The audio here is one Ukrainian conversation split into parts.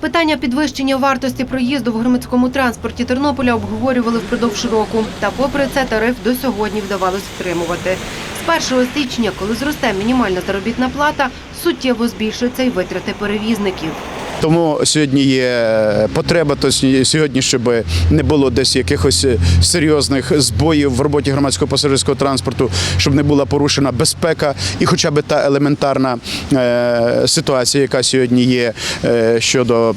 Питання підвищення вартості проїзду в громадському транспорті Тернополя обговорювали впродовж року. Та попри це тариф до сьогодні вдавалось втримувати. З 1 січня, коли зросте мінімальна заробітна плата, суттєво збільшиться й витрати перевізників. Тому сьогодні є потреба, то сьогодні, щоб не було десь якихось серйозних збоїв в роботі громадського пасажирського транспорту, щоб не була порушена безпека і хоча б та елементарна е, ситуація, яка сьогодні є е, щодо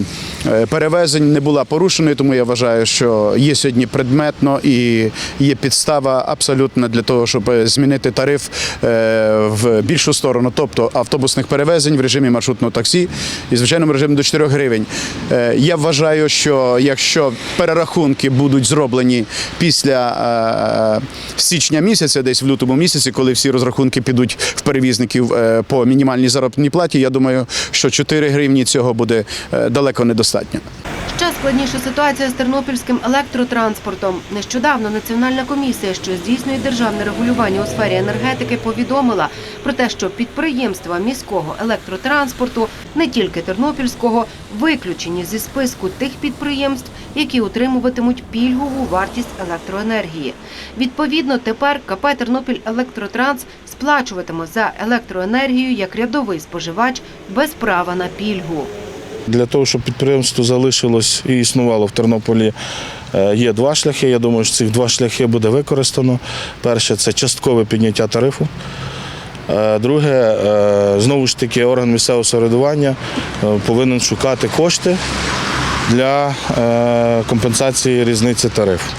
е, перевезень, не була порушеною. Тому я вважаю, що є сьогодні предметно і є підстава абсолютно для того, щоб змінити тариф е, в більшу сторону, тобто автобусних перевезень в режимі маршрутного таксі і звичайному режимі до 4 гривень. Е, Я вважаю, що якщо перерахунки будуть зроблені після е, січня місяця, десь в лютому місяці, коли всі розрахунки підуть в перевізників е, по мінімальній заробітній платі, я думаю, що 4 гривні цього буде далеко недостатньо. Ще складніша ситуація з тернопільським електротранспортом. Нещодавно Національна комісія, що здійснює державне регулювання у сфері енергетики, повідомила про те, що підприємства міського електротранспорту, не тільки тернопільського, виключені зі списку тих підприємств, які отримуватимуть пільгову вартість електроенергії. Відповідно, тепер КП Тернопіль Електротранс сплачуватиме за електроенергію як рядовий споживач без права на пільгу. Для того, щоб підприємство залишилось і існувало в Тернополі, е, є два шляхи. Я думаю, що цих два шляхи буде використано. Перше це часткове підняття тарифу. Е, Друге, е, знову ж таки, орган місцевого самоврядування повинен шукати кошти для компенсації різниці тарифу.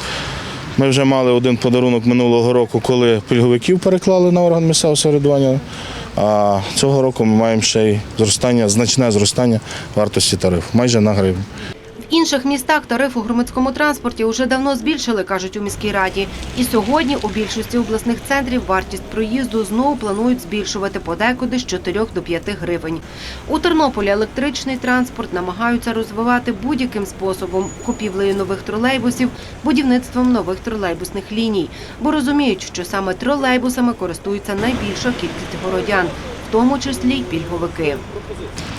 Ми вже мали один подарунок минулого року, коли пільговиків переклали на орган місцевого самоврядування. А цього року ми маємо ще й зростання, значне зростання вартості тарифу, майже на гривню. Інших містах тариф у громадському транспорті вже давно збільшили, кажуть у міській раді. І сьогодні у більшості обласних центрів вартість проїзду знову планують збільшувати подекуди з 4 до 5 гривень. У Тернополі електричний транспорт намагаються розвивати будь-яким способом купівлею нових тролейбусів, будівництвом нових тролейбусних ліній, бо розуміють, що саме тролейбусами користується найбільша кількість городян, в тому числі й пільговики.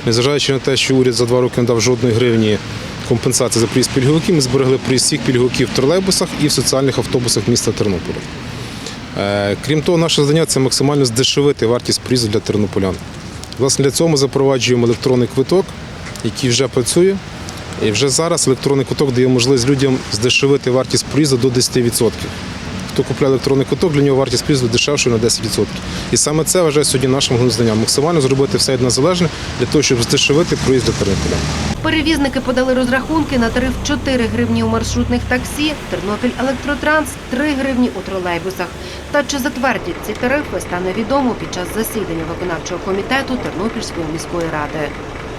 Незважаючи на те, що уряд за два роки не дав жодної гривні компенсації за проїзд пільговиків, ми зберегли проїзд всіх пільговиків в тролейбусах і в соціальних автобусах міста Тернополя. Е, Крім того, наше завдання це максимально здешевити вартість проїзду для тернополян. Власне, для цього ми запроваджуємо електронний квиток, який вже працює. І вже зараз електронний квиток дає можливість людям здешевити вартість проїзду до 10%. Хто купляє електронний квиток, для нього вартість проїзду дешевшою на 10%. І саме це вважає сьогодні нашим головним максимально зробити все однозалежне для того, щоб здешевити проїзд до Тернополя. Перевізники подали розрахунки на тариф 4 гривні у маршрутних таксі, Тернопіль Електротранс 3 гривні у тролейбусах. Та чи затвердять ці тарифи, стане відомо під час засідання виконавчого комітету Тернопільської міської ради.